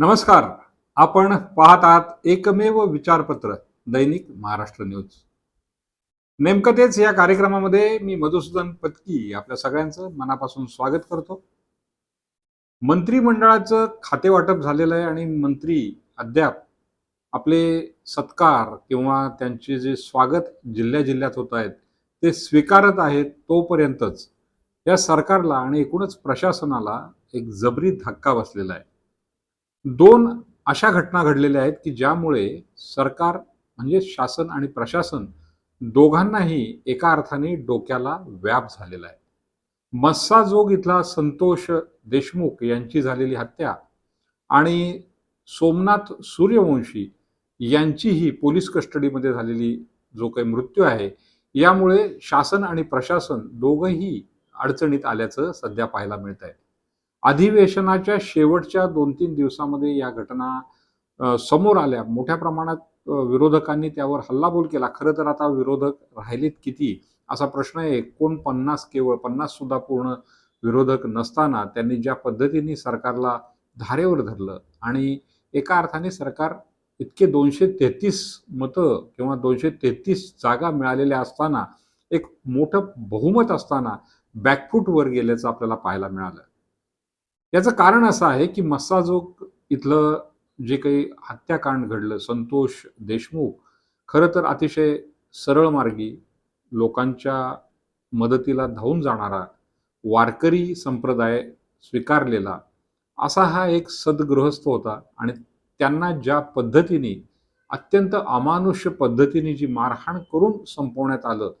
नमस्कार. आपण पाहत आहात एकमेव विचारपत्र दैनिक महाराष्ट्र न्यूज. नेमकं तेच या कार्यक्रमामध्ये मी मधुसूदन पत्की आपल्या सगळ्यांचं मनापासून स्वागत करतो. मंत्रिमंडळाचं खातेवाटप झालेलं आहे आणि मंत्री अद्याप आपले सत्कार किंवा त्यांचे जे स्वागत जिल्ह्या जिल्ह्यात होत आहेत ते स्वीकारत आहेत तोपर्यंतच या सरकारला आणि एकूणच प्रशासनाला एक जबरी धक्का बसलेला आहे. दोन अशा घटना घडलेल्या आहेत की ज्यामुळे सरकार म्हणजे शासन आणि प्रशासन दोघांनाही एका अर्थाने डोक्याला व्याप झालेला आहे. मस्साजोग इथला संतोष देशमुख यांची झालेली हत्या आणि सोमनाथ सूर्यवंशी यांचीही पोलीस कस्टडीमध्ये झालेली जो काही मृत्यू आहे यामुळे शासन आणि प्रशासन दोघंही अडचणीत आल्याचं सध्या पाहायला मिळत आहे अधिवेशनाच्या शेवटच्या दोन तीन दिवसामध्ये या घटना समोर आल्या. मोठ्या प्रमाणात विरोधकांनी त्यावर हल्लाबोल केला. खरं तर आता विरोधक राहिलेत किती? असा प्रश्न आहे. एकोणपन्नास केवळ पन्नास सुद्धा पूर्ण विरोधक नसताना त्यांनी ज्या पद्धतीने सरकारला धारेवर धरलं आणि एका अर्थाने सरकार इतके दोनशे तेहतीस मतं किंवा दोनशे तेहतीस जागा मिळालेल्या असताना एक मोठं बहुमत असताना बॅकफूटवर गेल्याचं आपल्याला पाहायला मिळालं. याचं कारण असं आहे की मस्साजोग इथलं जे काही हत्याकांड घडलं संतोष देशमुख खरं तर अतिशय सरळ मार्गी लोकांच्या मदतीला धावून जाणारा वारकरी संप्रदाय स्वीकारलेला असा हा एक सद्गृहस्थ होता. आणि त्यांना ज्या पद्धतीने अत्यंत अमानुष्य पद्धतीने जी मारहाण करून संपवण्यात आलं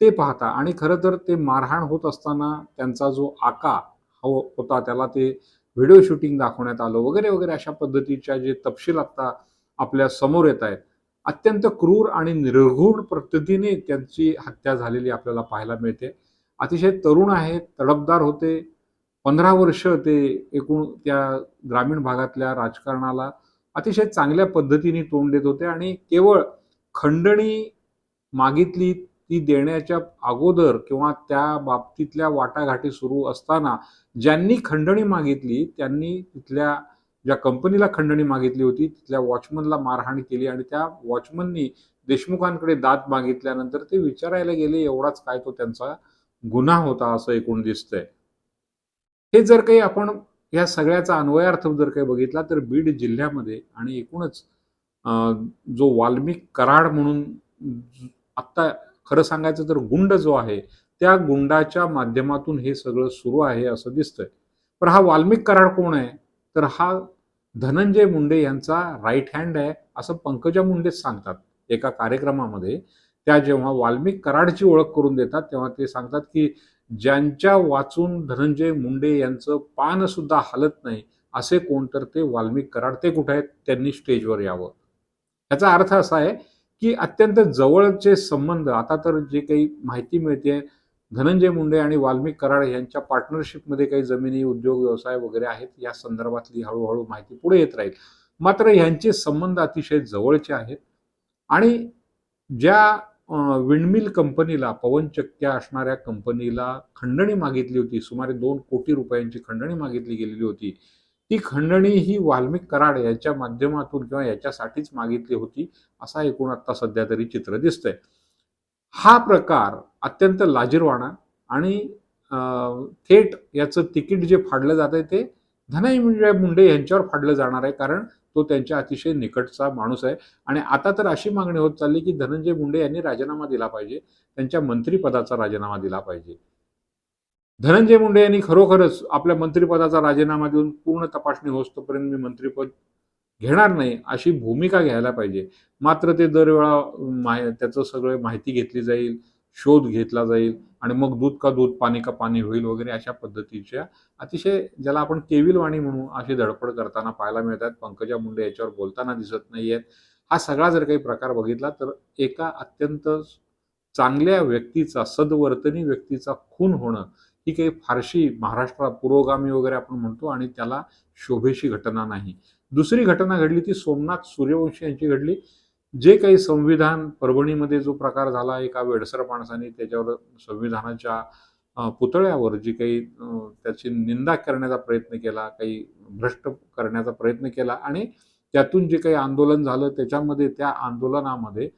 ते पाहता आणि खरं तर ते मारहाण होत असताना त्यांचा जो आका हो होता. त्याला ते व्हिडिओ शूटिंग दाखवण्यात आलं वगैरे वगैरे अशा पद्धतीच्या जे तपशील आता आपल्यासमोर येत आहेत. अत्यंत क्रूर आणि निर्घुण पद्धतीने त्यांची हत्या झालेली आपल्याला पाहायला मिळते. अतिशय तरुण आहेत तडफदार होते. पंधरा वर्ष ते एकूण त्या ग्रामीण भागातल्या राजकारणाला अतिशय चांगल्या पद्धतीने तोंड देत होते आणि केवळ खंडणी मागितली ती देण्याच्या अगोदर किंवा त्या बाबतीतल्या वाटाघाटी सुरू असताना ज्यांनी खंडणी मागितली त्यांनी तिथल्या ज्या कंपनीला खंडणी मागितली होती तिथल्या वॉचमनला मारहाण केली आणि त्या वॉचमननी देशमुखांकडे दाद मागितल्यानंतर ते विचारायला गेले एवढाच काय तो त्यांचा गुन्हा होता असं एकूण दिसतंय. हे जर काही आपण या सगळ्याचा अन्वयार्थ जर काही बघितला तर बीड जिल्ह्यामध्ये आणि एकूणच अं, जो वाल्मिक कराड म्हणून आत्ता खरं सांगायचं तर गुंड जो आहे त्या गुंडाच्या माध्यमातून हे सगळं सुरू आहे असं दिसतंय. पण हा वाल्मिक कराड कोण आहे? तर हा धनंजय मुंडे यांचा राईट हँड आहे असं पंकजा मुंडेच सांगतात एका कार्यक्रमामध्ये. त्या जेव्हा वाल्मिक कराडची ओळख करून देतात तेव्हा ते सांगतात की ज्यांच्या वाचून धनंजय मुंडे यांचं पान सुद्धा हलत नाही असे कोण? तर ते वाल्मिक कराड. ते कुठे आहेत? त्यांनी स्टेजवर यावं. याचा अर्थ असा आहे की अत्यंत जवळचे संबंध. आता तर जे काही माहिती मिळते धनंजय मुंडे आणि वाल्मिक कराड यांच्या पार्टनरशिपमध्ये काही जमिनी उद्योग व्यवसाय वगैरे आहेत या संदर्भातली हळूहळू माहिती पुढे येत राहील. मात्र यांचे संबंध अतिशय जवळचे आहेत आणि ज्या विंडमिल कंपनीला पवनचक्क्या असणाऱ्या कंपनीला खंडणी मागितली होती सुमारे दोन कोटी रुपयांची खंडणी मागितली गेलेली होती ती खंडणी ही वाल्मिक कराड याच्या माध्यमातून किंवा याच्यासाठीच मागितली होती असा एकूण आता सध्या तरी चित्र दिसतंय. हा प्रकार अत्यंत लाजीरवाणा आणि थेट याचं तिकीट जे फाडलं जात आहे ते धनंजय मुंडे यांच्यावर फाडलं जाणार आहे कारण तो त्यांच्या अतिशय निकटचा माणूस आहे. आणि आता तर अशी मागणी होत चालली की धनंजय मुंडे यांनी राजीनामा दिला पाहिजे त्यांच्या मंत्रिपदाचा राजीनामा दिला पाहिजे. धनंजय मुंडे यांनी खरोखरच आपल्या मंत्रिपदाचा राजीनामा देऊन पूर्ण तपासणी होतोपर्यंत मी मंत्रिपद घेणार नाही अशी भूमिका घ्यायला पाहिजे. मात्र ते दरवेळा माय त्याचं सगळं माहिती घेतली जाईल शोध घेतला जाईल आणि मग दूध का दूध पाणी का पाणी होईल वगैरे अशा पद्धतीच्या अतिशय ज्याला आपण केविलवाणी म्हणू अशी धडपड करताना पाहायला मिळतात. पंकजा मुंडे याच्यावर बोलताना दिसत नाहीयेत. हा सगळा जर काही प्रकार बघितला तर एका अत्यंत चांगल्या व्यक्तीचा सद्वर्तनी व्यक्तीचा खून होणं ही काही फारशी महाराष्ट्रात पुरोगामी वगैरे आपण म्हणतो आणि त्याला शोभेशी घटना नाही. दुसरी घटना घडली ती सोमनाथ सूर्यवंशी यांची घडली. जे काही संविधान परभणीमध्ये जो प्रकार झाला एका वेडसर माणसाने त्याच्यावर संविधानाच्या पुतळ्यावर जी काही त्याची निंदा करण्याचा प्रयत्न केला काही भ्रष्ट करण्याचा प्रयत्न केला आणि त्यातून जे काही आंदोलन झालं त्याच्यामध्ये त्या आंदोलनामध्ये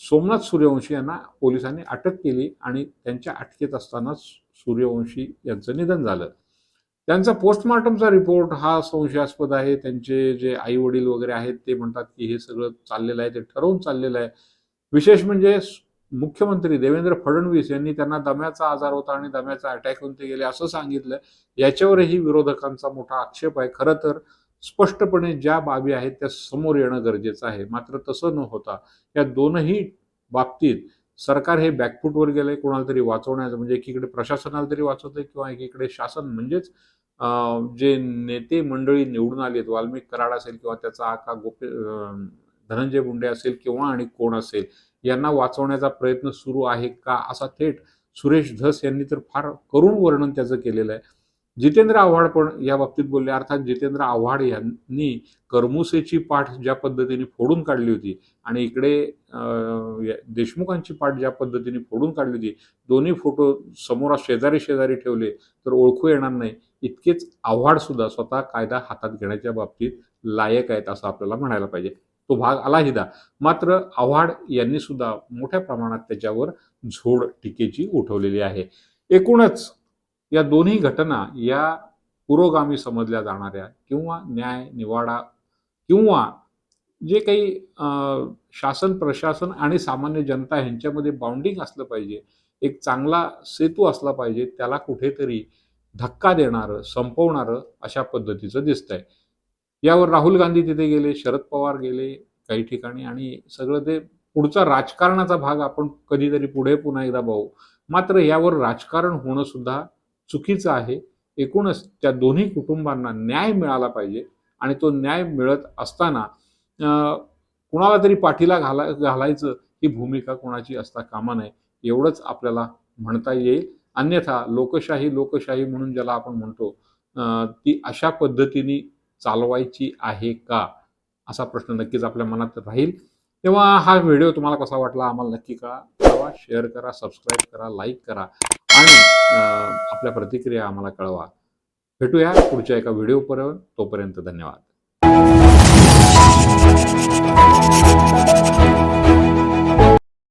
सोमनाथ सूर्यवंशी यांना पोलिसांनी अटक केली आणि त्यांच्या अटकेत असतानाच सूर्यवंशी यांचं निधन झालं. त्यांचा पोस्टमॉर्टमचा रिपोर्ट हा संशयास्पद आहे. त्यांचे जे आई वडील वगैरे आहेत ते म्हणतात की हे सगळं चाललेलं आहे ते ठरवून चाललेलं आहे. विशेष म्हणजे मुख्यमंत्री देवेंद्र फडणवीस यांनी त्यांना दम्याचा आजार होता आणि दम्याचा अटॅक होऊन ते गेले असं सांगितलं. याच्यावरही विरोधकांचा मोठा आक्षेप आहे. खरं तर स्पष्टपणे ज्या बाबी आहेत त्या समोर येणं गरजेचं आहे. मात्र तसं न होता या दोनही बाबतीत सरकार हे बॅकफूटवर गेलंय कोणाला तरी वाचवण्याचं म्हणजे एकीकडे प्रशासनाला तरी वाचवतंय किंवा एकीकडे शासन म्हणजेच जे नेते मंडळी निवडून आलेत वाल्मिक कराड असेल किंवा त्याचा आका गोपी धनंजय मुंडे असेल किंवा आणि कोण असेल यांना वाचवण्याचा प्रयत्न सुरू आहे का असा थेट सुरेश धस यांनी तर फार करुण वर्णन त्याचं केलेलं आहे. जितेंद्र आव्हाड पण या बाबतीत बोलले. अर्थात जितेंद्र आव्हाड यांनी करमुसेची पाठ ज्या पद्धतीने फोडून काढली होती आणि इकडे देशमुखांची पाठ ज्या पद्धतीने फोडून काढली होती दोन्ही फोटो समोर शेजारी शेजारी ठेवले तर ओळखू येणार नाही. इतकेच आव्हाड सुद्धा स्वतः कायदा हातात घेण्याच्या बाबतीत लायक आहेत असं आपल्याला म्हणायला पाहिजे. तो भाग आलाहिदा मात्र आव्हाड यांनी सुद्धा मोठ्या प्रमाणात त्याच्यावर झोड टीकेची उठवलेली आहे. एकूणच या दोन्ही घटना या पुरोगामी समजल्या जाणाऱ्या किंवा न्याय निवाडा किंवा जे काही शासन प्रशासन आणि सामान्य जनता ह्यांच्यामध्ये बाउंडिंग असलं पाहिजे एक चांगला सेतू असला पाहिजे त्याला कुठेतरी धक्का देणारं संपवणारं अशा पद्धतीचं दिसतंय. यावर राहुल गांधी तिथे गेले शरद पवार गेले काही ठिकाणी आणि सगळं ते पुढचा राजकारणाचा भाग आपण कधीतरी पुढे पुन्हा एकदा पाहू मात्र यावर राजकारण होणं सुद्धा चुकीचं आहे. एकूणच त्या दोन्ही कुटुंबांना न्याय मिळाला पाहिजे आणि तो न्याय मिळत असताना कुणाला तरी पाठीला घाला घालायचं ही भूमिका कोणाची असता कामा नये एवढंच आपल्याला म्हणता येईल. अन्यथा लोकशाही लोकशाही म्हणून ज्याला आपण म्हणतो ती अशा पद्धतीने चालवायची आहे का? असा प्रश्न नक्कीच आपल्या मनात राहील. तेव्हा हा व्हिडिओ तुम्हाला कसा वाटला आम्हाला नक्की कळा शेअर करा सबस्क्राईब करा लाईक करा आणि आपल्या प्रतिक्रिया आम्हाला कळवा. भेटूया पुढच्या एका व्हिडिओपर्यंत तोपर्यंत धन्यवाद.